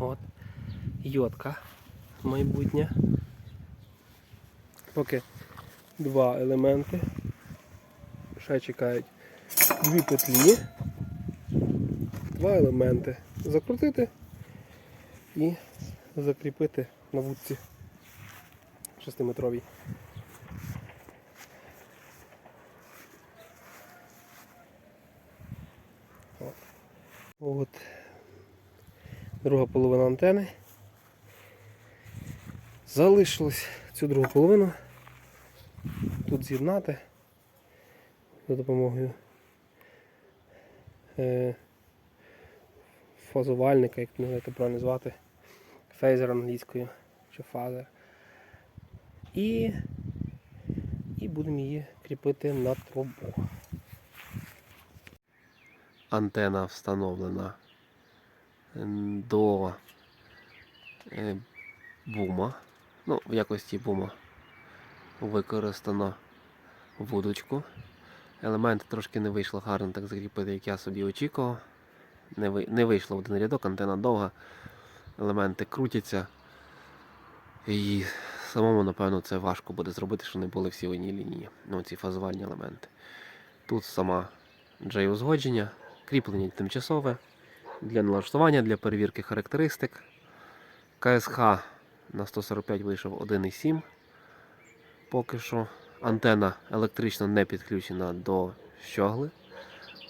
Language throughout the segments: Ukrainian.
От. Йодка майбутня. Поки два елементи. Ще чекають дві петлі, два елементи. Закрутити і закріпити на вудці 6-метровій. От. От. Друга половина антени. Залишилось цю другу половину тут з'єднати за допомогою е, фазувальника, як це правильно звати, фейзер англійською чи фазер. І, і будемо її кріпити на трубу. Антена встановлена до е, бума. Ну, в якості бума використано вудочку. Елементи трошки не вийшло гарно так закріпити, як я собі очікував. Не, ви- не вийшло в один рядок, антена довга, елементи крутяться. І самому, напевно, це важко буде зробити, щоб не були всі в одній лінії. Ну, ці фазувальні елементи. Тут сама джей узгодження, кріплення тимчасове для налаштування, для перевірки характеристик. КСХ на 145 вийшов 1,7. Поки що антена електрично не підключена до щогли.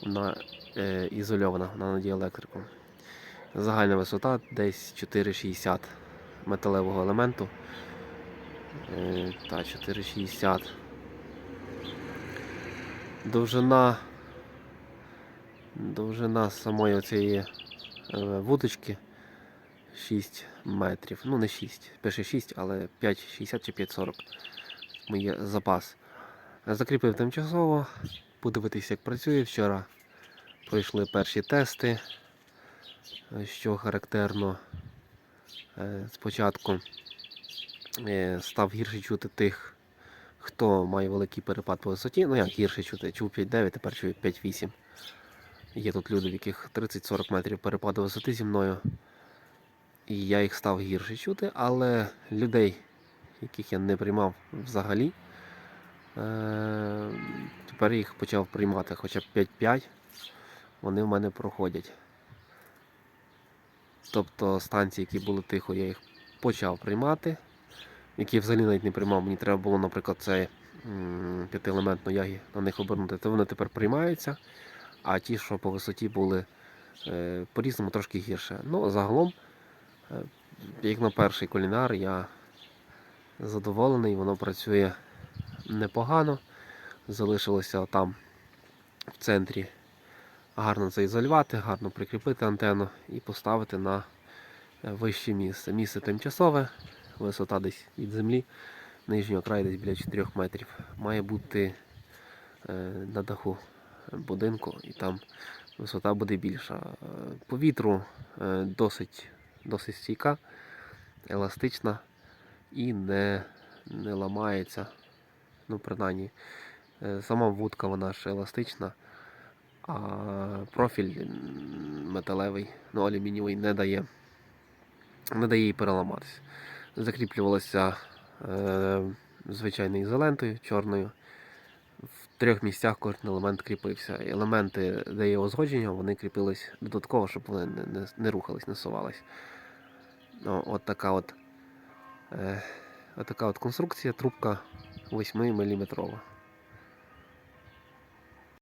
Вона е, ізольована, вона на діелектрику. Загальна висота десь 4,60 металевого елементу. Е, та 4,60. Довжина. Довжина самої цієї е, вудочки 6 метрів. Ну не 6, пише 6, але 5,60 чи 5,40 моє запас. Закріпив тимчасово, подивитися, як працює. Вчора пройшли перші тести, що характерно. Е, Спочатку е, став гірше чути тих, хто має великий перепад по висоті. Ну як гірше чути, чув 5,9, тепер чую 5,8. Є тут люди, в яких 30-40 метрів перепаду висоти зі мною. І я їх став гірше чути, але людей, яких я не приймав взагалі, е- тепер їх почав приймати хоча б 5-5, вони в мене проходять. Тобто станції, які були тихо, я їх почав приймати. Які я взагалі навіть не приймав, мені треба було, наприклад, цей п'ятиелементну ягі на них обернути, то вони тепер приймаються. А ті, що по висоті були е, по-різному трошки гірше. Ну, загалом, е, як на перший кулінар, я задоволений, воно працює непогано. Залишилося там в центрі гарно заізолювати, гарно прикріпити антенну і поставити на е, вище місце. Місце тимчасове, висота десь від землі, нижнього краю десь біля 4 метрів. Має бути на даху будинку і там висота буде більша. Е, По вітру е, досить, досить стійка, еластична і не, не ламається. Ну, принаймні, е, сама вудка вона ж еластична, а профіль металевий, ну, алюмінієвий не дає, не дає їй переламатися. Закріплювалося е, звичайною ізолентою чорною. В трьох місцях кожен елемент кріпився. Елементи, де є узгодження, вони кріпились додатково, щоб вони не, не, не рухались, не сувались. Ну, от така от, е, от така от конструкція, трубка 8 мм.